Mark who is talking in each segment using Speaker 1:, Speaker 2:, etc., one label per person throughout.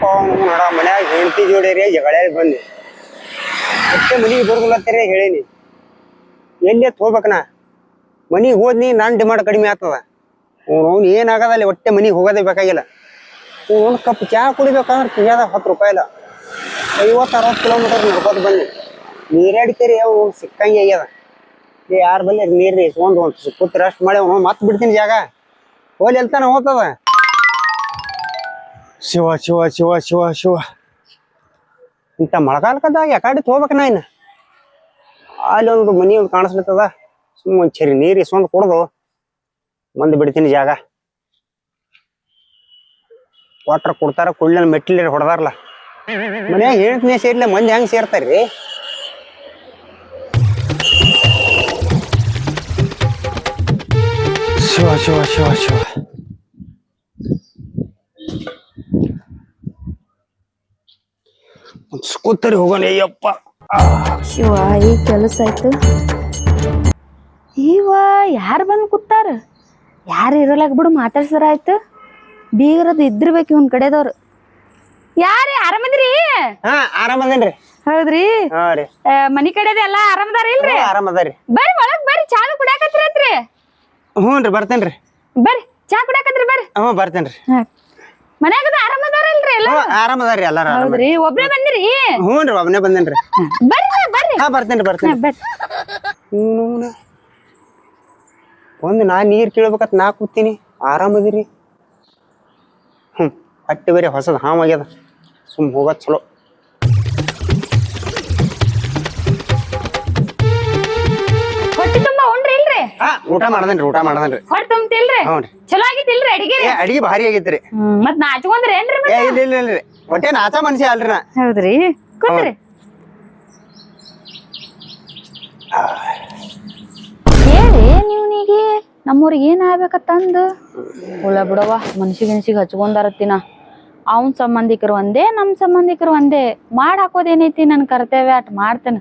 Speaker 1: ಯಪ್ಪ ನೋಡ, ಮನ್ಯಾಗ ಹೆಂಡತಿ ಜೋಡಿರಿ ಜಗಳ ಬಂದೆ ಅಷ್ಟೇ ಮನಿಗೆ ಬರುದಿಲ್ಲತ್ತರಿ ಹೇಳೀನಿ. ಎಲ್ಲಿ ಎತ್ ಹೋಗ್ಬೇಕನ ಮನಿಗೆ ಹೋದ್ನಿ, ನಾನು ಡಿಮಾಂಡ್ ಕಡಿಮೆ ಆಗ್ತದ. ಅವ್ನು ಏನಾಗದ ಅಲ್ಲಿ ಒಟ್ಟೆ ಮನಿಗೆ ಹೋಗೋದೇ ಬೇಕಾಗಿಲ್ಲ. ಒಂದು ಕಪ್ ಚಾ ಕುಡಿಬೇಕಂದ್ರೆ ತಿಂಗದ ಹತ್ತು ರೂಪಾಯಿ ಇಲ್ಲ. ಐವತ್ತು ಅರವತ್ತು ಕಿಲೋಮೀಟರ್ ನಡ್ಕೋತ ಬನ್ನಿ ನೀರಾಡ್ತೀರಿ ಅವು ಸಿಕ್ಕಂಗೆ ಆಗ್ಯದ. ಯಾರು ಬಲ್ಲಿ ನೀರು ಇಸ್ಕೊಂಡು ಒಂದು ಕೂತ್ ರೆಸ್ಟ್ ಮಾಡಿ, ಅವ್ನು ಮತ್ತೆ ಬಿಡ್ತೀನಿ ಜಾಗ. ಹೋಲಿ ಎಲ್ತಾನ ಹೋಗ್ತದ. ಶಿವ ಶಿವ ಶಿವ ಶಿವ ಶಿವ. ಇಂಥ ಮಳೆಗಾಲಕ್ಕದಾಗ ಯಾಕಡೆ ಹೋಗ್ಬೇಕು ನಾ ಇನ್ನು? ಅಲ್ಲಿ ಒಂದು ಮನಿ ಒಂದು ಕಾಣಿಸ್ಲತ್ತದ. ಸುಮ್ಮ ಒಂದು ಚರಿ ನೀರು ಇಸ್ಕೊಂಡು ಕುಡ್ದು ಮಂದಿ ಬಿಡ್ತೀನಿ ಜಾಗ. ವಾಟ್ರ್ ಕೊಡ್ತಾರ ಕುಳ್ಳ ಮೆಟ್ಲಿ ಹೊಡೆದಾರಲ್ಲ ಮನ್ಯಾಗ ಹೇಳ್ತೀನಿ ಸೇರಿಲ್ಲ ಮಂದಿ ಹೆಂಗ್ ಸೇರ್ತಾರ್ರಿ? ಶಿವ ಶಿವ ಶಿವ ಶಿವ. ಸ್ಕೂತರಿ ಹೋಗೋಣ ಅಯ್ಯಪ್ಪ.
Speaker 2: ಶಿವ ಈ ಕೆಲಸ ಆಯ್ತು. ಇವ ಯಾರು ಬಂದು ಕೂತಾರ? ಯಾರು ಇರೋಲಾಗ ಬಿಡು ಮಾತಾಡ್ಸರ ಆಯ್ತು. ಬೀಗರದು ಇದ್ದಿರ್ಬೇಕು ಇವನ್ ಕಡೆದವ್ರು. ಯಾರು ಆರಾಮದ್ರಿ
Speaker 1: ಹಾ ಆರಾಮದೇನ್ರಿ
Speaker 2: ಹೌದ್ರಿ?
Speaker 1: ಹಾ ರೀ.
Speaker 2: ಆ, ಮನಿ ಕಡೆದ ಎಲ್ಲಾ ಆರಾಮದಾರ ಇಲ್ರಿ?
Speaker 1: ಆರಾಮದಾರಿ
Speaker 2: ಬರ್ರಿ ಒಳಗ್ ಬರ್ರಿ ಚಾ ಕುಡಿಯಾಕತ್ರಿ
Speaker 1: ಹ್ಞೂ ರೀ ಬರ್ತೇನ್ರಿ
Speaker 2: ಬರ್ರಿ ಚಾ ಕುಡಿಯಾಕತ್ರಿ ಬರ್ರಿ.
Speaker 1: ಹ್ಞೂ ಬರ್ತೇನ್ರಿ
Speaker 2: ಮನ್ಯಾಗದ ಆರಾಮದಾರ ಇಲ್ರಿ ಎಲ್ಲ
Speaker 1: ಹ್ಞೂ ಆರಾಮದಾರಿ ಎಲ್ಲಾರ
Speaker 2: ಹೌದ್ರಿ. ಒಬ್ರೇ ಬಂದಿರಿ?
Speaker 1: ಹ್ಞೂ ರೀ ಒಬ್ಬನೇ ಬಂದೇನ್ರಿ.
Speaker 2: ಬರ್ರಿ ಬರ್ರಿ.
Speaker 1: ಹಾ ಬರ್ತೇನ್ರಿ ಬರ್ತೇನೆ
Speaker 2: ಬರ್ರಿ.
Speaker 1: ಒಂದು ನಾ ನೀರ್ ಕೇಳ್ಬೇಕತ್ ನಾ ಕೂತೀನಿ. ಆರಾಮದಿರಿ ಹ್ಞೂ ಹೊಟ್ಟೆ ಹೊಸದ್ ಹೊಸದು ಹಾವಾಗ್ಯದ ಸುಮ್ ಹೋಗೋದ್ ಚಲೋ. ಊಟ ಮಾಡದನ್ರಿ ಊಟ ಮಾಡದನ್ರಿ.
Speaker 2: ಹೊಟ್ಟಿ ತುಂಬ್ತಿಲ್ರಿ
Speaker 1: ಹ್ಞೂ ರೀ
Speaker 2: ಚಲೋ ಅಡಿಗೆ?
Speaker 1: ಏ ಅಡಿಗೆ ಭಾರಿ ಆಗೈತ್ರಿ.
Speaker 2: ಹ್ಮ್ ಮತ್ ನಾಚ್ಕೊಂಡ್ರಿ ಏನ್ರಿ
Speaker 1: ಏ ಇಲ್ಲ ಇಲ್ಲ ಇಲ್ರಿ ಹೊಟ್ಟೆ ನಾಚ ಮನ್ಸಿ ಅಲ್ರಿ ನಾ.
Speaker 2: ಹೌದ್ರಿ. ಹೇಳಿ ನೀವ್ನಿಗೆ? ನಮ್ಮೂರಿಗೆ ಏನ್ ಆಗ್ಬೇಕತ್ತಂದು? ಉಳ ಬಿಡವ ಮನ್ಸಿ ಗಿನ್ಸಿಗೆ ಹಚ್ಕೊಂಡಾರತ್ತಿನ ಅವನ್ ಸಂಬಂಧಿಕರು ಒಂದೇ ನಮ್ ಸಂಬಂಧಿಕರು ಒಂದೇ. ಮಾಡ್ ಹಾಕೋದೇನೈತಿ ನನ್ ಕರ್ತವ್ಯ ಅಟ್ ಮಾಡ್ತೇನೆ.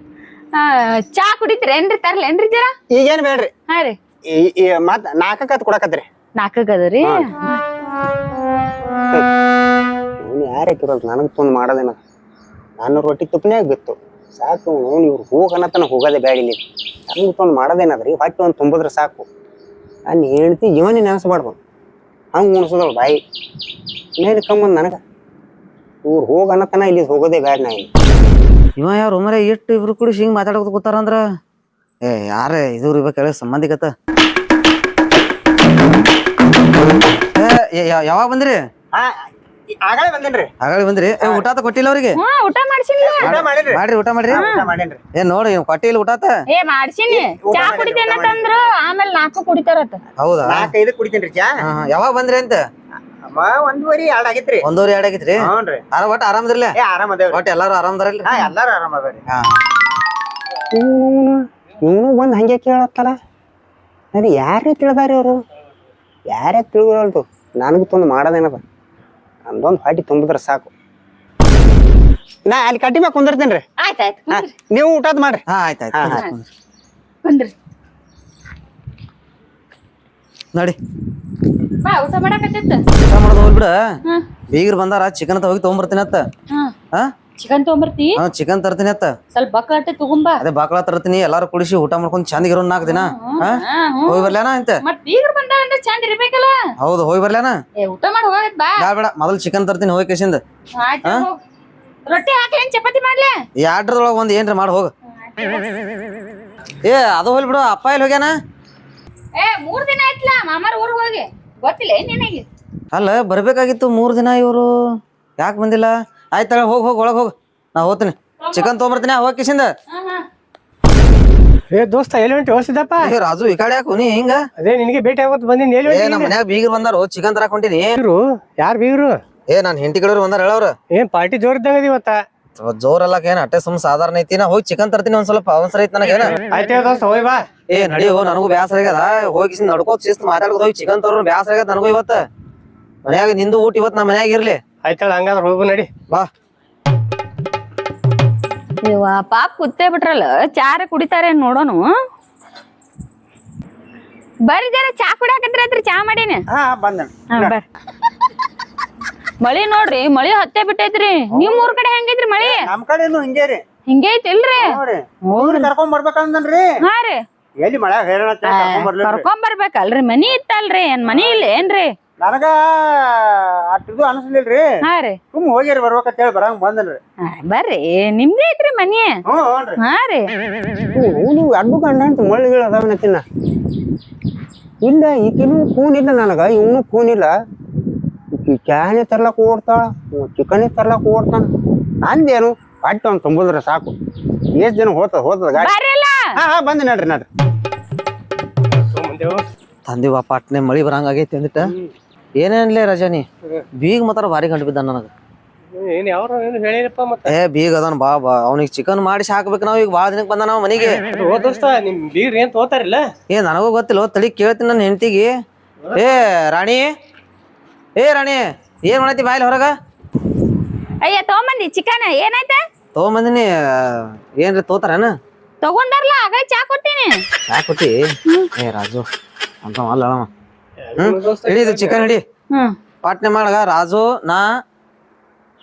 Speaker 2: ಚಾ ಕುಡಿತೀರೇನ್ರಿ ತರ್ಲೇನ್ರಿ ಜರ?
Speaker 1: ಈಗೇನ್ ಬೇಡ್ರಿ.
Speaker 2: ಹಾ ರೀ
Speaker 1: ಈ- ಈ ಮತ್ ಅದು ಕೊಡಕತ್ರಿ.
Speaker 2: ನಾಲ್ಕಗದ್ರಿ
Speaker 1: ಅವ್ನು ಯಾರೇ ಕಿರೋದು ನನಗೆ ತೊಂದು ಮಾಡೋದೇನ ನಾನು ರೊಟ್ಟಿ ತುಪ್ಪನ್ಯಾಗ ಬಿತ್ತು. ಸಾಕು ಅವ್ನು ಇವ್ರು ಹೋಗನತನ ಹೋಗೋದೇ ಬ್ಯಾಡ ಇಲ್ಲಿ. ನನಗೆ ತೊಂದು ಮಾಡೋದೇನದ್ರಿ ಹೊಟ್ಟೆ ಒಂದು ತುಂಬಿದ್ರೆ ಸಾಕು. ನಾನು ಹೇಳ್ತಿ ಇವನೇ ನೆನೆಸ್ಬಾರ್ದು. ಹಂಗೆ ಉಣಿಸೋದಳು ಬಾಯಿ. ಮೇಲೆ ಕಮ್ಮಂದು ನನಗೆ? ಇವ್ರು ಹೋಗನತನ ಇಲ್ಲಿ ಹೋಗೋದೇ ಬ್ಯಾಡ ನಾ ಇಲ್ಲಿ.
Speaker 3: ಇವ ಯಾರು ಮರ ಎಷ್ಟು ಇಬ್ರು ಕೂಡಿ ಹಿಂಗ್ ಮಾತಾಡೋದು ಕೂತಾರಂದ್ರ ಏ ಯಾರ ಇದು ಇರ್ಬೇಕಲ್ಲ ಹೇಳಿ ಸಂಬಂಧಿಕತ ಯಾವಾಗ ಬಂದ್ರಿ?
Speaker 1: ಹಾ ಆಗಲೇ ಬಂದೇನ್ರಿ.
Speaker 3: ಆಗಾಳಿ ಬಂದ್ರಿ? ಏ ಊಟ ಕೊಟ್ಟಿಲ್ಲ ಅವ್ರಿಗೆ?
Speaker 2: ಹಾ ಊಟ ಮಾಡ್ಸಿನಿ
Speaker 1: ಊಟ ಮಾಡಿರಿ
Speaker 3: ಮಾಡ್ರಿ ಊಟ ಮಾಡ್ರಿ?
Speaker 1: ಊಟ ಮಾಡೇನ್ರಿ.
Speaker 3: ಏ ನೋಡಿ ಕೊಟ್ಟಿಲ್ಲ ಊಟ
Speaker 2: ಏ ಮಾಡ್ಸಿನಿ. ಚಾ ಕುಡಿತೇನಂತಂದ್ರ ಆಮೇಲೆ ನಾಲ್ಕು
Speaker 3: ಹೌದಾ?
Speaker 1: ನಾಲ್ಕೈದು ಕುಡಿತೇನ್ರಿ ಚಾ.
Speaker 3: ಹಾ, ಹಾ. ಯಾವಾಗ ಬಂದ್ರಿ ಅಂತ?
Speaker 1: ಅಮ್ಮ ಒಂದುವರಿ ಎರಡ್ ಆಗೈತ್ರಿ
Speaker 3: ಒಂದೂವರೆ ಎರಡ್ ಆಗೈತ್ರಿ
Speaker 1: ಹ್ಞೂನ್ರಿ.
Speaker 3: ಆರ ಒಟ್ಟ ಆರಾಮದ್ರಲ್ಲ
Speaker 1: ಏ ಆರಾಮ ಅದೇವ್ರಿ.
Speaker 3: ಒಟ್ಟ ಎಲ್ಲಾರು ಆರಾಮದಾರಲ್ರಿ
Speaker 1: ಹಾ ಎಲ್ಲಾರು ಆರಾಮ ಅದಾವ್ರಿ.
Speaker 3: ಹಾ.
Speaker 1: ಇವನು ಬಂದು ಹಂಗೆ ಕೇಳತ್ತಲ್ಲ. ನನಗೆ ಯಾರೇ ತಿಳಿದಾರೆ ಅವರು? ಯಾರೇ ತಿಳಿದಿರಲ್ದು ನನಗೆ ತಂದು ಮಾಡೋದೇನದ? ನಂದೊಂದು ಹೊಟ್ಟಿ ತುಂಬಿದ್ರೆ ಸಾಕು. ನಾ ಅಲ್ಲಿ ಕಟ್ಟಿ ಮ್ಯಾಗ ಕುಂದಿರ್ತೇನೆ ರೀ.
Speaker 2: ಆಯ್ತಾಯ್ತು
Speaker 1: ನೀವು ಊಟದ ಮಾಡ್ರಿ.
Speaker 3: ಹಾ ಆಯ್ತಾಯ್ತು ಕುಂದ್ರಿ. ಕುಂದ್ರಿ. ನೋಡಿ.
Speaker 2: ಬಾ ಊಟ ಮಾಡಕತ್ತೆ
Speaker 3: ಊಟ ಮಾಡೋದು ಹೋಗ್ಬಿಡ ಬೀಗರು ಬಂದಾರ ಚಿಕನ್ ಹೋಗಿ ತಗೊಂಬರ್ತೀನಿ ಅತ್ತ.
Speaker 2: ಹಾ.
Speaker 3: ಹಾ?
Speaker 2: ಚಿಕನ್ ತಗೊಂಬರ್ತಿ?
Speaker 3: ಹಾ ಚಿಕನ್ ತರ್ತೀನಿ ಅತ್ತ.
Speaker 2: ಸ್ವಲ್ಪ ಬಕ್ಲಾಟೆ ತಗೊಂಬಾ.
Speaker 3: ಅದೇ ಬಾಕಳ ತರ್ತೀನಿ ಎಲ್ಲಾರು ಕುಡಿಸಿ ಊಟ ಮಾಡ್ಕೊಂಡು ಚಂದ ಇರೋ ನಾಲ್ಕು ದಿನ. ಹಾ. ಹೋಗಿ ಬರ್ಲೇನ ಅಂತ
Speaker 2: ಮತ್ ಈಗ ಬಂದಾವ ಅಂದ್ರೆ ಚಂದ ಇರ್ಬೇಕಲ್ಲ?
Speaker 3: ಹೌದು ಹೋಗಿ ಬರ್ಲೇನ
Speaker 2: ಏ ಊಟ ಮಾಡಿ ಹೋಗತ್ ಬಾ.
Speaker 3: ಬ್ಯಾಡ ಬೇಡ ಮೊದಲು ಚಿಕನ್ ತರ್ತೀನಿ ಹೋಗಿ ಕೇಸಿಂದ.
Speaker 2: ಆಯ್ತು ಹೋಗ್. ರೊಟ್ಟಿ ಹಾಕ್ಲೇನ್ ಚಪಾತಿ ಮಾಡ್ಲೆ?
Speaker 3: ಎರಡ್ರದೊಳಗ ಒಂದ್ ಏನ್ರ ಮಾಡಿ ಹೋಗ. ಏ ಅದು ಹೋಗ್ಲಿ ಬಿಡು ಅಪ್ಪ ಎಲ್ಲಿ ಹೋಗ್ಯಾನ?
Speaker 2: ಏ ಮೂರ್ ದಿನ ಆಯ್ತಲ್ಲ ಮಾಮಾರ ಊರಿಗೆ ಹೋಗಿ. ಗೊತ್ತಿಲ್ಲ ಏನ್ ನಿನಗೆ?
Speaker 3: ಅಲ್ಲ ಬರ್ಬೇಕಾಗಿತ್ತು ಮೂರ್ ದಿನ ಇವರು. ಯಾಕೆ ಬಂದಿಲ್ಲ? ಆಯ್ತಳ ಹೋಗ್ ಹೋಗ್ ಒಳಗ್ ಹೋಗ್. ನಾ ಹೋಗ್ತೀನಿ. ಚಿಕನ್ ತೊಗೊಂಬರ್ತೀನಿ ಹೋಗಿ
Speaker 2: ಕಿಶಿಂದ.
Speaker 4: ಏ ದೋಸ್ತ ಎಲ್ಲಿ ಹೊಂಟಿ?
Speaker 3: ಏ ರಾಜು ಈ ಕಡೆ ಯಾಕೆ ನೀ ಹಿಂಗ?
Speaker 4: ಅದೇ ನಿನಗೆ ಭೇಟಿ ಆಗೋದು ಬಂದಿನಿ ಎಲ್ಲಿ
Speaker 3: ಏ ನಮ್ಮ ಮನ್ಯಾಗ ಬೀಗರ್ ಬಂದಾರು ಚಿಕನ್ ತರ ಹೊಂಟಿನಿ.
Speaker 4: ಯಾರು ಬೀಗ್ರು?
Speaker 3: ಏ ನಾನು ಹೆಂಡತಿ ಕಡೆಯವ್ರು ಬಂದಾರ ಹೇಳವ್ರ.
Speaker 4: ಏನ್ ಪಾರ್ಟಿ ಜೋರ್ ಇದ್ದಂಗ ಇವತ್ತ
Speaker 3: ಜೋರ್ ಅಲ್ಲಕ ಏನ್ ಅಟ್ಟೆ ಸುಮ್ ಸಾಧಾರಣ ಐತಿ. ನಾ ಹೋಗಿ ಚಿಕನ್ ತರ್ತೀನಿ ಒಂದ್ ಸ್ವಲ್ಪ ಅವಸರ ಐತಿ ನನಗೇನ
Speaker 4: ಆಯ್ತೇ ದೋಸ್ತ ಹೋಯ್ ಬಾ.
Speaker 3: ಏ ನಡಿಯೋ ನನಗೂ ಬ್ಯಾಸರ ಆಗ್ಯದ. ಹೋಗಿ ನಡ್ಕೋತ್ ಶಿಸ್ತು ಮಾತಾಡ್ಕೋತ ಹೋಗಿ ಚಿಕನ್ ತರೋ ಬ್ಯಾಸರ ಆಗ್ಯದ ನನಗೂ ಇವತ್ತ. ಮನ್ಯಾಗ ನಿಂದು ಊಟ ಇವತ್ತು ನಮ್ಮ ಮನ್ಯಾಗ ಇರ್ಲಿ.
Speaker 4: ಆಯ್ತಾಳ ಹಂಗಾದ್ರೆ ಹೋಗು ನಡಿ.
Speaker 3: ಬಾ.
Speaker 2: ಇವ ಪಾಪ ಕುತ್ತೇ ಬಿಟ್ರಲ್ಲ ಚಾರ ಕುಡಿತಾರೆ ನೋಡೋನು. ಬರ್ರಿ ಜರ ಚಾ ಕುಡಿಯಾಕತ್ರಿ ಚಾ ಮಾಡೇನೆ.
Speaker 1: ಹಾ ಬಂದ.
Speaker 2: ಹಾ, ಬರ್ರಿ. ಮಳಿ ನೋಡ್ರಿ ಮಳಿ ಹತ್ತೆ ಬಿಟ್ಟೈತ್ರಿ. ನಿಮ್ ಊರ್ ಕಡೆ ಹೆಂಗೈತ್ರಿ ಮಳಿ?
Speaker 1: ನಮ್ ಕಡೆನು ಹಿಂಗೇ ರೀ.
Speaker 2: ಹಿಂಗೆ ಐತಿಲ್ರಿ
Speaker 1: ನೋಡ್ರಿ ಊರಿಗೆ ಕರ್ಕೊಂಡ್ ಬರ್ಬೇಕಂದನ್ರಿ.
Speaker 2: ಹಾ ರೀ.
Speaker 1: ಎಲ್ಲಿ ಮಳೆ ಹೈರಾಣ ಅಂತ ಕರ್ಕೊಂಡ್ ಬರ್ಲಿ
Speaker 2: ಕರ್ಕೊಂಡ್ ಬರ್ಬೇಕಲ್ರಿ ಮನಿ ಇತ್ತಲ್ರಿ ಏನ್ ಮನಿ ಇಲ್ಲ ಏನ್ರಿ?
Speaker 1: ನನಗ ಅಟ್ಟಿದು ರೀ
Speaker 2: ಹಾ ರೀ.
Speaker 1: ಸುಮ್ ಹೋಗ್ಯಾರ ಬರ್ಬೇಕಂತ ಹೇಳಿ ಬರಂಗ್ ಬಂದನ್ರಿ.
Speaker 2: ಹಾ, ಬರ್ರಿ. ನಿಮ್ದೇ ಐತ್ರಿ ಮನಿ?
Speaker 1: ಹ್ಞೂ
Speaker 2: ಹಾ ರೀ.
Speaker 1: ಅವನು ಅಡ್ಡು ಕಂಡ ಅಂತ ಮಳ್ಳಿಗಳು ಅದಾವನ ತಿನ್ನ. ಇಲ್ಲ ಈಕಿನೂ ಕೂನ್ ಇಲ್ಲ ನನಗ ಇವನು ಕೂನ್ ಇಲ್ಲ. ಈಕಿ ಚಾನೆ ತರ್ಲಕ್ ಓಡ್ತಾಳ ಚಿಕನೇ ತರ್ಲಕ್ ಓಡ್ತಾನ. ಅಂದೇನು ಅಟ್ಟ ಅವ್ನು ತುಂಬಿದ್ರೆ ಸಾಕು. ಎಷ್ಟ್ ಜನ ಹೋತದ ಹೋತದ ಗಾಡಿ?
Speaker 2: ಬರ್ರಲ್ಲ
Speaker 1: ಹಾ ಹಾ ಬಂದೆ ನಡ್ರಿ ನಡ್ರಿ.
Speaker 4: ತಂದಿವಪ್ಪ
Speaker 3: ಅಟ್ನೆ ಪಾಟ್ನೆ ಮಳಿ ಬರಂಗ ಆಗೈತಿ ಅಂದಿಟ್ಟ ಏನೇನ್ಲೇ ರಜನಿ? ಬೀಗ್ ಮಾತ್ರ ಭಾರಿ ಗಂಟು ಬಿದ್ದ ನನಗ.
Speaker 4: ಏನ್ ಯಾವ್ರ ಏನು ಹೇಳಿರಪ್ಪ ಮತ್ತ?
Speaker 3: ಏ ಬೀಗ ಅದನ್ ಬಾ ಬಾ. ಅವ್ನಿಗೆ ಚಿಕನ್ ಮಾಡಿಸಿ ಹಾಕ್ಬೇಕು ನಾವು ಈಗ ಭಾಳ ದಿನಕ್ಕೆ ಬಂದ ನಾವು ಮನೆಗೆ.
Speaker 4: ನಿಮ್ ಬೀಗ್ರ ಏನ್ ತಗೋತಾರಿಲ್ಲ
Speaker 3: ಏ ನನಗೂ ಗೊತ್ತಿಲ್ಲ ತಡಿ ಕೇಳ್ತೀನಿ ನನ್ನ ಹೆಂಡತಿಗೆ. ಏ ರಾಣಿ. ಏ ರಾಣಿ ಏನ್ ಮಾಡತಿ ಬಾಯ್ಲಿ ಹೊರಗ?
Speaker 2: ಅಯ್ಯ ತಗೊಂಬಂದಿ ಚಿಕನ್ ಏನಾಯ್ತ?
Speaker 3: ತಗೊಂಬಂದಿನಿ ಏನ್ರಿ ತೋತಾರೇನ?
Speaker 2: ತಗೊಂಡಾರ್ಲ ಆಗ ಚಾ ಕೊಟ್ಟಿನಿ
Speaker 3: ಯಾಕೆ ಕೊಟ್ಟಿ? ಏ ರಾಜು ಅಂತ ಅಲ್ಲ ಹಿಡಿ ಇದು ಚಿಕನ್ ಹಿಡಿ
Speaker 2: ಹ್ಮ್.
Speaker 3: ಪಾಟ್ನೆ ಮಾಡಗ ರಾಜು ನಾ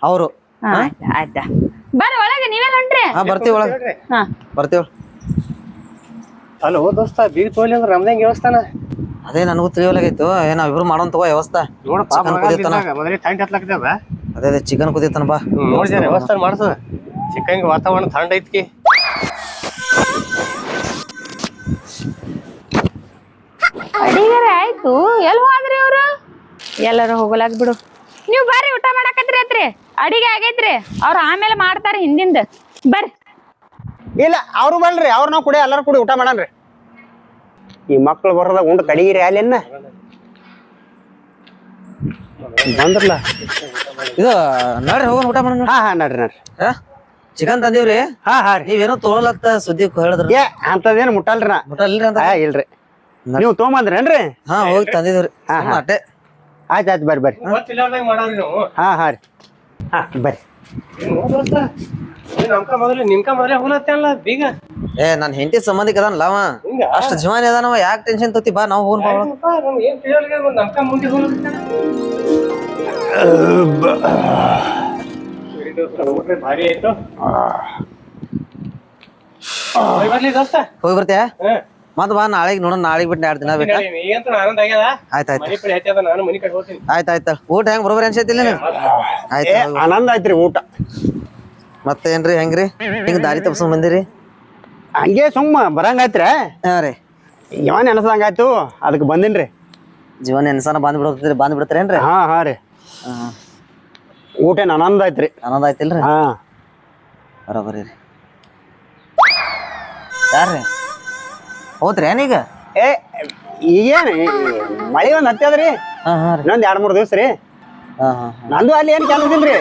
Speaker 3: ಅವರು.
Speaker 2: ಆಯ್ತ ಆಯ್ತ. ಒಳಗೆ ನೀವೇ ಹೊಂಟ್ರಿ.
Speaker 3: ಹಾ ಬರ್ತೀವಿ ಒಳಗ.
Speaker 2: ಹಾ.
Speaker 3: ಬರ್ತೀವಿ
Speaker 4: ಅಲ್ಲ ಓ ದೋಸ್ತ ಬೀಗ್ ತೋಲಿ ಅಂದ್ರೆ ನಮ್ದಂಗ ವ್ಯವಸ್ಥಾನ?
Speaker 3: ಅದೇ ನನಗೂ ತಿಳಿಯೋಲಾಗೈತು ಏನೋ ಇಬ್ರು ಮಾಡೋಣ ತಗೋ ವ್ಯವಸ್ಥೆ. ಚಿಕನ್ ಕುದಿತಾನ
Speaker 4: ಮೊದಲೇ
Speaker 3: ಅದೇ ಅದೇ ಚಿಕನ್ ಕುದಿತಾನ ಬಾ.
Speaker 4: ನೋಡಿ ವ್ಯವಸ್ಥೆ ಮಾಡ್ಸದ ಚಿಕನ್ ವಾತಾವರಣ ಥಂಡ ಐತ್ಕಿ.
Speaker 2: ಅಡಿಗೆರೆ ಆಯ್ತು. ಎಲ್ಲಿ ಹೋದ್ರಿ ಅವ್ರು? ಎಲ್ಲರೂ ಹೋಗಲಾಕ್ ಬಿಡು. ನೀವು ಬರ್ರಿ ಊಟ ಮಾಡಾಕತ್ರಿ ಅತ್ರಿ ಅಡಿಗೆ ಆಗೈತ್ರಿ. ಅವ್ರು ಆಮೇಲೆ ಮಾಡ್ತಾರೆ ಹಿಂದಿಂದ. ಬರ್ರಿ.
Speaker 1: ಇಲ್ಲ ಅವ್ರು ಬಲ್ರಿ ಅವ್ರು ನಾವು ಕುಡಿ ಎಲ್ಲಾರು ಕುಡಿ ಊಟ ಮಾಡನ್ರಿ. ಈ ಮಕ್ಳು ಬರೋದ ಉಂಡು ಕಡಿಗಿರಿ ಅಲ್ಲಿನ್ನ ಬಂದ್ರಲ್ಲ.
Speaker 3: ಇದು ನೋಡ್ರಿ ಹೋಗೋಣ ಊಟ ಮಾಡೋಣ.
Speaker 1: ಹಾ ಹಾ ನಡ್ರಿ ನಡ್ರಿ.
Speaker 3: ಚಿಕನ್ ತಂದೀವ್ರಿ?
Speaker 1: ಹಾ ಹಾ ರೀ.
Speaker 3: ನೀವೇನೋ ತೊಗೊಳತ್ತ ಸುದ್ದಿ ಹೇಳಿದ್ರಿ
Speaker 1: ಏ ಅಂತದೇನು ಮುಟ್ಟಲ್ರಿ ನಾ.
Speaker 3: ಮುಟ್ಟಲ್ರಿ ಅಂತ.
Speaker 1: ಇಲ್ರಿ. ನೀವು ತೊಗೊಂಬಂದ್ರೇನ್ರಿ?
Speaker 3: ಹಾ ಹೋಗಿ ತಂದಿದ್ರಿ
Speaker 1: ಹಾ, ಹಾ.
Speaker 3: ಅಟ್ಟೆ.
Speaker 1: ಆಯ್ತು ಆಯ್ತು ಬರ್ರಿ. ಬರ್ರಿ ಹಾ ಹಾ ರೀ. ಹಾ ಬರ್ರಿ.
Speaker 3: ಏ ನನ್ನ ಹೆಂಡತಿ ಸಂಬಂಧಿಕ ಅಷ್ಟು ಅವ. ಅಷ್ಟು ಜೀವನ ಅದಾನವ ಯಾಕೆ ಟೆನ್ಷನ್ ತೊತಿ ಬಾ ನಾವು ಹೋಗೋಣ ಬಾ ಒಳಗ್.
Speaker 4: ಅಪ್ಪ, ನಮ್ಗ್ ಏನ್ ತಿಳಿಯೋಲ್ಗೆ ನಮ್ಕ ಮುಂದೆ ಹೋಗ್ಲತ್ತ ಭಾರಿ ಆಯ್ತು. ಹೋಗ್ ಬರ್ಲಿ ದೋಸ್ತ.
Speaker 3: ಹೋಗಿ ಬರ್ತೀಯ? ಮತ್ ಬಾ ನಾಳೆಗ್ ನೋಡೋಣ ನಾಳೆಗ್ ಬಿಟ್ಟು ಎರಡು ದಿನ ಬೇಕಾ?
Speaker 4: ಆಯ್ತಾಯ್ತು
Speaker 3: ಆಯ್ತ್ ಆಯ್ತ್.
Speaker 4: ಮನಿ ಪಡಿ ನಾನು ಮನಿ ಕಡೆ ಹೋಗ್ತೀನಿ.
Speaker 3: ಆಯ್ತ್ ಆಯ್ತ್ ಊಟ ಹೆಂಗ್ ಬರೋಬರ್ ಅನ್ಸೈತಿಲ್ಲ ನೀನು ಆಯ್ತು
Speaker 1: ಏ ಆನಂದ ಆಯ್ತ್ರಿ ಊಟ.
Speaker 3: ಮತ್ತೆ ಏನ್ರಿ ಹೆಂಗ್ರಿ? ಹಿಂಗ್ ದಾರಿ ತಪ್ಸ್ಕೊಂಡ್ ಬಂದಿರಿ?
Speaker 1: ಹಂಗೆ ಸುಮ್ಮ ಬರಂಗಾಯ್ತ್ರಿ
Speaker 3: ಹಾ ರೀ.
Speaker 1: ಯಾವ ನೆನಸಂಗಾಯ್ತು ಅದಕ್ಕೆ ಬಂದಿನ್ರಿ.
Speaker 3: ಜೀವನ ಎನ್ಸಾನ ಬಂದ್ ಬಿಡ್ತೀರಿ ಬಂದ್ ಬಿಡ್ತೀರೇನ್ರಿ
Speaker 1: ಹಾ ಹಾ ರೀ.
Speaker 3: ಹಾ.
Speaker 1: ಊಟ ಏನ್ ಆನಂದ ಆಯ್ತ್ರಿ.
Speaker 3: ಆನಂದ ಆಯ್ತಿಲ್ರಿ?
Speaker 1: ಹಾ.
Speaker 3: ಬರೋಬರಿ ರೀ. ಯಾರ್ರಿ? ಹೋದ್ರಿ ಏನೀಗ
Speaker 1: ಏ ಈಗೇನು ಮಳೆ ಒಂದ್ ಹತ್ತದ್ರಿ
Speaker 3: ಹಾ ಹಾ ರೀ.
Speaker 1: ಇನ್ನೊಂದ್ ಎರಡ್ ಮೂರ್ ದಿವ್ಸ ರೀ.
Speaker 3: ಹಾ ಹಾ
Speaker 1: ನಂದು ಅಲ್ಲಿ ಏನ್ ಕೆಲಸ ಇಲ್ರಿ.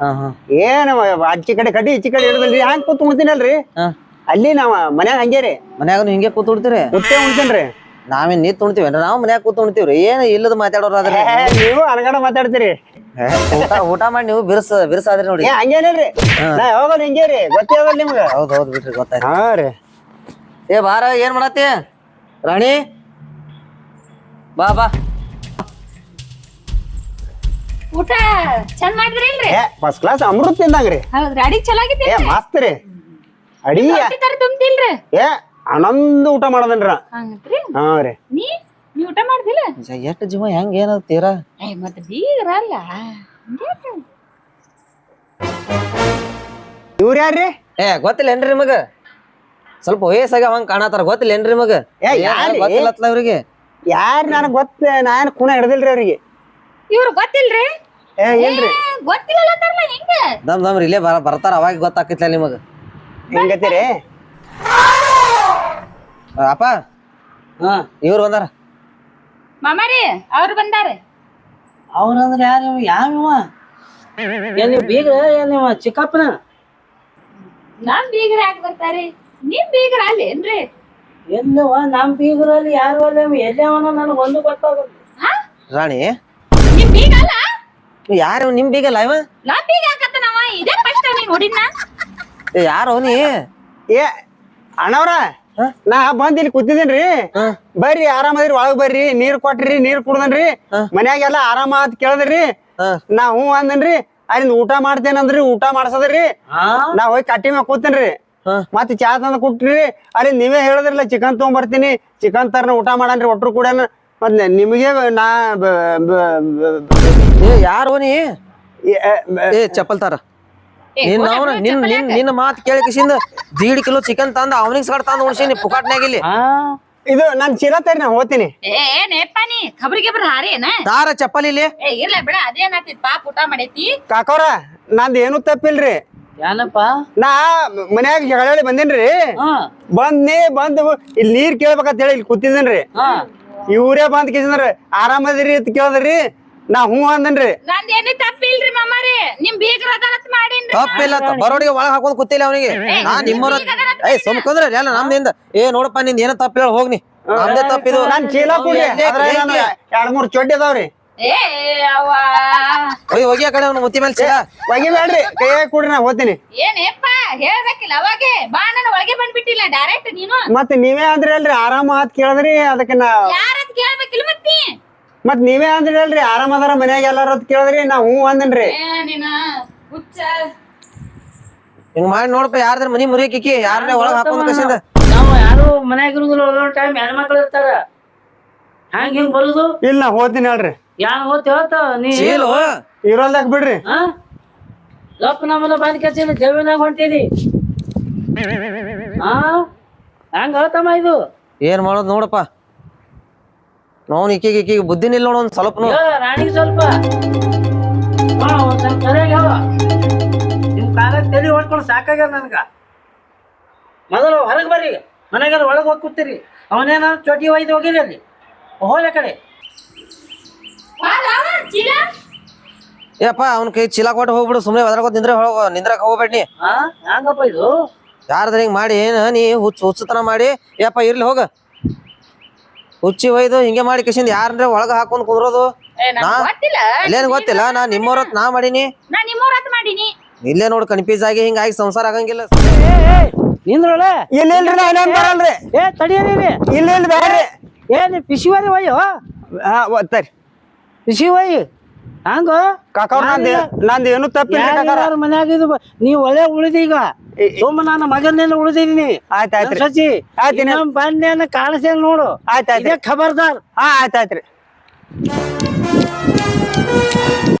Speaker 3: ಹಾ ಹಾ.
Speaker 1: ಏನ್ ಅಚ್ಚಿ ಕಡೆ ಕಡ್ಡಿ ಇಚ್ಚಿ ಕಡೆ ಇಡದಲ್ರಿ ಹ್ಯಾಂಗ ಕೂತ್ ಉಣ್ತೀನಲ್ರಿ?
Speaker 3: ಹಾ.
Speaker 1: ಅಲ್ಲಿ ನಾವ ಮನ್ಯಾಗ ಹಂಗೆ ರೀ.
Speaker 3: ಮನ್ಯಾಗ ನೀವು ಹಿಂಗೆ ಕೂತ್ ಉಡ್ತೀರಿ
Speaker 1: ಕುತ್ತೇ ಉಣ್ತೇನ್ರಿ.
Speaker 3: ನಾವೇನ್ ನೀತ್ ಉಣ್ತೀವೇನ್ರಿ? ನಾವು ಮನ್ಯಾಗ ಕೂತ್ ಉಣ್ತೀವ್ರಿ. ಏನ್ ಇಲ್ಲದ ಮಾತಾಡೋರು ಆದ್ರಿ
Speaker 1: ಏ, ನೀವು ಅನಗಡ ಮಾತಾಡ್ತೀರಿ.
Speaker 3: ಊಟ ಊಟ ಮಾಡಿ ನೀವು ಬಿರ್ಸ ಬಿರ್ಸಾದ್ರಿ ನೋಡಿ.
Speaker 1: ಏ ಹಂಗೇನಿಲ್ರಿ. ನಾ ಯಾವಾಗ ಹಿಂಗೆ ರೀ. ಗೊತ್ತೇ ಆಗಲ್ಲ ನಿಮ್ಗ.
Speaker 3: ಹೌದ್ ಹೌದ್ ಬಿಡ್ರಿ ಗೊತ್ತಾಯ್ತು.
Speaker 1: ಹಾ ರೀ.
Speaker 3: ಏ ಬಾರ ಏನ್ ಮಾಡತ್ತಿ? ರಾಣಿ? ಬಾ ಬಾ.
Speaker 2: ಊಟ ಚಂದ ಮಾಡಿದ್ರಿ ಇಲ್ರಿ
Speaker 1: ಏ ಫಸ್ಟ್ ಕ್ಲಾಸ್ ಅಮೃತ ತಿಂದಂಗ್ರಿ.
Speaker 2: ಹೌದ್ರಿ ಅಡಿಗೆ
Speaker 1: ಏ ಮಸ್ತ್ ರೀ
Speaker 2: ಅಡಿ ತುಂಬ್ತಿಲ್ರಿ
Speaker 1: ಏ ಆನಂದ ಊಟ ಮಾಡೋದನ್ರಿ. ಹಾ ರೀ.
Speaker 2: ನೀ ನೀ ಊಟ ಮಾಡ್ದಿಲ್ಲ?
Speaker 3: ಎಷ್ಟು ಜೀವ ಹೆಂಗ್ ಏನದ ತೀರಾ?
Speaker 2: ಏ ಮತ್ತೆ ಬೀಗ್ರಲ್ಲ
Speaker 1: ಇವ್ರ ಯಾರ್ರಿ?
Speaker 3: ಏ ಗೊತ್ತಿಲ್ಲೇನ್ರಿ ನಿಮಗ? ಸ್ವಲ್ಪ ವಯಸ್ಸಾಗ ಹಂಗ್ ಕಾಣತಾರ ಗೊತ್ತಿಲ್ಲೇನ್ರಿ ನಿಮಗ?
Speaker 1: ಏ, ಯಾರ್ರೀ?
Speaker 3: ಗೊತ್ತಿಲ್ಲತ್ಲ ಅವ್ರಿಗೆ?
Speaker 1: ಯಾರ್ ನನಗ್ ಗೊತ್ತ ನಾನು ಏನ್ ಕುಣ ಹಿಡ್ದಿಲ್ರಿ ಅವ್ರಿಗೆ.
Speaker 2: ಇವ್ರು ಗೊತ್ತಿಲ್ರಿ?
Speaker 1: ಏ
Speaker 2: ಏ, ಅಂತಾರಲ್ಲ ಹಿಂಗ?
Speaker 3: ದಮ್ ದಮ್ ಇಲ್ಲೇ ಬರ ಬರ್ತಾರ ಅವಾಗ ಗೊತ್ತಾಕಿತ್ತ ನಿಮಗ.
Speaker 1: ಹೆಂಗತ್ತೀರಿ
Speaker 3: ಆ, ಅಪ್ಪ ಹಾ. ಇವ್ರು ಬಂದಾರ?
Speaker 2: ಮಾಮಾರಿ ಅವ್ರು ಬಂದಾರ.
Speaker 5: ಅವ್ರಂದ್ರ ಯಾರು ಇವ? ಯಾವ ಇವ? ಏನ್ ನೀವು ಬೀಗ್ರ ಏನ್ ಇವ ಚಿಕ್ಕಪ್ಪನ?
Speaker 2: ನಮ್ ಬೀಗ್ರ ಯಾಕೆ ಬರ್ತಾರಿ? ನಿಮ್ ಬೀಗರ ಅಲ್ಲಿ ಏನ್ರಿ?
Speaker 5: ಎಲ್ಲವ ನಮ್ ಬೀಗರಲ್ಲಿ ಯಾರು ಎಲ್ಲವನ ನನಗೆ ಒಂದು ಗೊತ್ತಾಗಲ್ಲ.
Speaker 3: ರಾಣಿ?
Speaker 2: ನಿಮ್ ಬೀಗ ಅಲ್ಲ?
Speaker 3: ಯಾರು ನಿಮ್ ಬೀಗಲ್ಲ ಇವ?
Speaker 2: ನಾ ಬೀಗ ಹಾಕತ್ತ ನಾವ ಇದೇ ಫಸ್ಟ್ ನೀನ್ ನೋಡಿದ್ನ.
Speaker 3: ಏ, ಯಾರು ನೀ
Speaker 1: ಏ ಅಣ್ಣವ್ರ ನಾ ಬಂದ್ ಇಲ್ಲಿ ಕೂತಿದ್ದೀನ್ರಿ.
Speaker 3: ಹಾ.
Speaker 1: ಬರ್ರಿ ಆರಾಮದ್ರಿ ಒಳಗ್ ಬರ್ರಿ ನೀರ್ ಕೊಟ್ರಿ ನೀರ್ ಕುಡ್ದನ್ರಿ. ಮನ್ಯಾಗೆಲ್ಲ ಆರಾಮ ಅಂತ ಕೇಳದ್ರಿ.
Speaker 3: ಹಾ.
Speaker 1: ನಾ ಹ್ಞೂ ಅಂದನ್ರಿ ಅಲ್ಲಿಂದ ಊಟ ಮಾಡ್ತೇನಂದ್ರಿ ಊಟ ಮಾಡ್ಸದ್ರಿ. ನಾ ಹೋಗಿ ಕಟ್ಟಿ ಮ್ಯಾಗ ಕೂತೇನ್ರಿ.
Speaker 3: ಹಾ.
Speaker 1: ಮತ್ ಚಾ ತಂದ ಕೊಟ್ರಿ. ಅಲ್ಲಿ ನೀವೇ ಹೇಳಿದ್ರಲ್ಲ ಚಿಕನ್ ತಗೊಂಬರ್ತೀನಿ. ಚಿಕನ್ ತರ್ನ ಊಟ ಮಾಡನ್ರಿ ಒಟ್ರು ಕೂಡ ಮತ್ ನಿಮಗೆ ನಾ
Speaker 3: ಏ ಯಾರು ನೀ?
Speaker 1: ಏ-
Speaker 3: ಚಪ್ಪಲ್ ತರ. ನಿನ್ನ ಅವನ ನಿನ್ ನಿನ್ ನಿನ್ನ ಮಾತು ಕೇಳಿ ಕಿಸಿಂದ ದೀಡ್ ಕಿಲೋ ಚಿಕನ್ ತಂದ ಅವನಿಗೆ ಸಗಡ್ ತಂದು ಉಣ್ಸೀನಿ ಪುಕಾಟ್ನಾಗ ಇಲ್ಲಿ.
Speaker 5: ಹಾ
Speaker 1: ಇದು ನನ್ ಚೀಲ ತರಿ ನಾ ಹೋಗ್ತೀನಿ.
Speaker 2: ಏ ಏನೇಪ್ಪ ನೀ ಖಬರಿಗೆ ಬರ ಹಾರೇನ
Speaker 3: ತಾರ ಚಪ್ಪಲ್ ಇಲ್ಲಿ.
Speaker 2: ಏ ಇರ್ಲ ಬಿಡ ಅದೇನಾಗ್ತಿತ್ ಪಾಪ ಊಟ ಮಾಡೈತಿ.
Speaker 1: ಕಾಕೋರ ನಂದ್ ಏನು ತಪ್ಪಿಲ್ರಿ.
Speaker 5: ಏನಪ್ಪ
Speaker 1: ನಾ ಮನ್ಯಾಗ ಜಗಳ ಬಂದೇನ್ರಿ?
Speaker 5: ಹಾ.
Speaker 1: ಬಂದ್ನಿ ಬಂದ್ ಇಲ್ಲಿ ನೀರ್ ಕೇಳ್ಬೇಕಂತ ಹೇಳಿ ಇಲ್ಲಿ ಕೂತಿದ್ದೇನ್ರಿ.
Speaker 5: ಹಾ.
Speaker 1: ಇವ್ರೇ ಬಂದ್ ಕೇಸಿದ್ರ ಆರಾಮದಿರಿ ಅಂತ ಕೇಳಿದ್ರಿ. ನಾ ಹ್ಞೂ ಅಂದನ್ರಿ.
Speaker 2: ನಂದ್ ಏನೇ ತಪ್ಪಿಲ್ರಿ ಮಾಮಾರಿ. ನಿಮ್ ಬೀಗ್ರ ಅದಾಲತ್ ಮಾಡೀನ್ರಿ
Speaker 3: ತಪ್ಪಿಲ್ಲ ಬರೋಡಿಗೆ ಒಳಗ್ ಹಾಕೋದ್ ಕೂತಿಲ್ಲ ಅವನಿಗೆ. ನಾ ನಿಮ್ಮರ ಏ ಸುಮ್ಕೊಂಡ್ರೆ ಎಲ್ಲ ನಮ್ದಿಂದ. ಏ ನೋಡಪ್ಪ ನಿಂದ ಏನ ತಪ್ಪ ಹೇಳಿ ಹೋಗ್ನಿ. ನಮ್ದೇ ತಪ್ಪಿದು.
Speaker 1: ನಾನ್ ಚೀಲ ಎರಡ್ ಮೂರ್ ಚೊಡ್ಡಿ ಅದಾವ್ರಿ.
Speaker 3: ಹೋಗಿ ಹೋಗಿ ಆ ಕಡೆ ಅವ್ನ ಮುತ್ತಿ ಮೇಲೆ ಚೀಲ.
Speaker 1: ಒಗಿಬೇಡ್ರಿ ಕೈಯಾಗ ಕೊಡ್ರಿ ನಾ ಹೋಗ್ತೀನಿ.
Speaker 2: ಏನೇಪ್ಪ ಹೇಳ್ಬೇಕಿಲ್ಲ ಅವಾಗೆ. ಬಾ ನನ್ನ ಒಳಗೆ ಬಂದ್ಬಿಟ್ಟಿಲ್ಲ ಡೈರೆಕ್ಟ್ ನೀನು.
Speaker 1: ಮತ್ ನೀವೇ ಅಂದ್ರಿ ಅಲ್ರಿ ಆರಾಮ ಆತ್ ಕೇಳಿದ್ರಿ ಅದಕ್ಕೆ ನಾ
Speaker 2: ಯಾರತ್ ಕೇಳ್ಬೇಕಿಲ್ಲ ಮತ್ತಿ?
Speaker 1: ಮತ್ ನೀವೇ ಅಂದ್ರಿ ಅಲ್ರಿ ಆರಾಮ ಅದಾರ ಮನ್ಯಾಗ ಎಲ್ಲಾರ ಅಂತ ಕೇಳಿದ್ರಿ ನಾ ಹ್ಞೂ ಅಂದನ್ರಿ.
Speaker 2: ಏ ನೀನ ಹುಚ್ಚ.
Speaker 3: ಹಿಂಗ್ ಮಾಡಿ ನೋಡಪ್ಪ ಯಾರ್ದಾರ ಮನಿ ಕಿಕಿ ಯಾರನ್ನೇ ಒಳಗ್ ಹಾಕೊಂಡ್ ಕಸಿಂದ?
Speaker 5: ನಾವು ಯಾರು ಮನ್ಯಾಗ ಇರುದಿಲ್ಲ ಒಂದೊಂದ್ ಟೈಮ್ ಹೆಣ್ಮಕ್ಳು ಇರ್ತಾರ. ಹ್ಯಾಂಗ ಹಿಂಗ್ ಬರುದು?
Speaker 1: ಇಲ್ಲ ನಾ ಹೋಗ್ತೀನಿ ಹೇಳ್ರಿ.
Speaker 5: ಯಾನ್ ಹೋತ್ ಹೇಳ್ತ ನೀ
Speaker 3: ಚೀಲು?
Speaker 1: ಇರೋಲ್ದಾಗ ಬಿಡ್ರಿ.
Speaker 5: ಹಾ ಲಪ್ ನಮ್ಮನ್ನ ಬಂದ್ ಕಚಿನ ಜಮೀನಾಗ ಹೊಂಟಿದಿ. ಹಾ ಹಂಗ ಹೇಳ್ತಮ್ಮ ಇದು?
Speaker 3: ಏನ್ ಮಾಡೋದ್ ನೋಡಪ್ಪ. ನಾವು ಈಕಿಗೆ ಈಕಿಗೆ ಬುದ್ಧಿ ಇಲ್ಲ ನೋಡ್ ಒಂದ್ ಸ್ವಲ್ಪನು.
Speaker 5: ಹೇಳ ರಾಣಿಗೆ ಸ್ವಲ್ಪ. ಬಾ, ಒಂದ್ ಸ್ವಲ್ಪ ಸರಿಯಾಗಿ ಹೇಳ ನಿಮ್ ಕಾಲ ತಲೆ ಹೊಡ್ಕೊಂಡು ಸಾಕಾಗ್ಯದ ನನ್ಗ. ಮೊದಲು ಹೊರಗೆ ಬರ್ರಿ. ಮನೆಗಾರ ಒಳಗೆ ಹೋಗಿ ಕೂತೀರಿ. ಅವನೇನ ಚೋಟಿ ಒಯ್ದು ಹೋಗಿರಿ ಅಲ್ಲಿ ಹೋಲೆ ಕಡೆ.
Speaker 3: ಏಪ್ಪ ಅವ್ನ ಕೈ ಚೀಲ ಕೊಟ್ಟು ಹೋಗ್ಬಿಡು ಸುಮ್ನೆ ಅದ್ರಾಗ ನಿಂದ್ರೆ ಹೋಗ ನಿಂದ್ರಕ್ ಹೋಗ್ಬೇಡಿ
Speaker 5: ಹಾ ಹಂಗಪ್ಪ ಇದು?
Speaker 3: ಯಾರ್ದ್ರ ಹಿಂಗ್ ಮಾಡಿ ಏನ ನೀ ಹುಚ್ಚು ಹುಚ್ಚತನ ಮಾಡಿ ಏಪ್ಪ ಇರ್ಲಿ ಹೋಗ. ಹುಚ್ಚಿ ಒಯ್ದು ಹಿಂಗೆ ಮಾಡಿ ಕಿಶಿಂದ ಯಾರಂದ್ರೆ ಒಳಗ ಹಾಕೊಂಡ್ ಕುಂದ್ರೋದು?
Speaker 2: ಇಲ್ಲೇನ್
Speaker 3: ನಾ?
Speaker 2: ಗೊತ್ತಿಲ್ಲ.
Speaker 3: ನಾ ನಿಮ್ಮವ್ರ ನಾ ಮಾಡೀನಿ.
Speaker 2: ನಾ ನಿಮ್ಮೂರತ್ ಮಾಡೀನಿ.
Speaker 3: ಇಲ್ಲೇ ನೋಡ್ ಕನ್ಫ್ಯೂಸ್ ಆಗಿ ಹಿಂಗಾಗಿ ಸಂಸಾರ ಆಗಂಗಿಲ್ಲ.
Speaker 5: ನಿಂದ್ರೊಳೆ
Speaker 1: ಇಲ್ಲ ಇಲ್ರಿ ನಾ ಇನ್ನೇನ್ ಬರಲ್ರಿ?
Speaker 5: ಏ ತಡಿಯರಿ
Speaker 1: ಇಲ್ಲ ಇಲ್ಲ ಬೇಡ್ರಿ
Speaker 5: ಏ ನೀ ಪಿಶಿವರಿ ಒಯ್ಯೋ?
Speaker 1: ಹಾ ಒತ್ತರಿ
Speaker 5: ಪಿಶಿ ಒಯ್ಯಿ ಹಂಗ?
Speaker 1: ಕಾಕವ್ರ ನಂದು ನಂದು ಏನು ತಪ್ಪಿಲ್ಲ ಕಾಕಾರ
Speaker 5: ಯಾರ ಮನ್ಯಾಗ ಇದು ಬ- ನೀ ಒಳ್ಳೆ ಉಳಿದೀಗ
Speaker 1: ಈಗ.
Speaker 5: ಸುಮ್ಮ ನನ್ನ ಮಗನೇನ ಉಳಿದಿದ್ದೀನಿ
Speaker 1: ಆಯ್ತ್ ಆಯ್ತ್ರಿ
Speaker 5: ಸಚಿ
Speaker 1: ಆಯ್ತ್
Speaker 5: ಬಂದೇನ ಕಾಣಿಸ್ತೇನೆ ನೋಡು.
Speaker 1: ಆಯ್ತ್
Speaker 5: ಇದೇ ಖಬರ್ದಾರ್.
Speaker 1: ಹಾ ಆಯ್ತ್ ಆಯ್ತ್ರಿ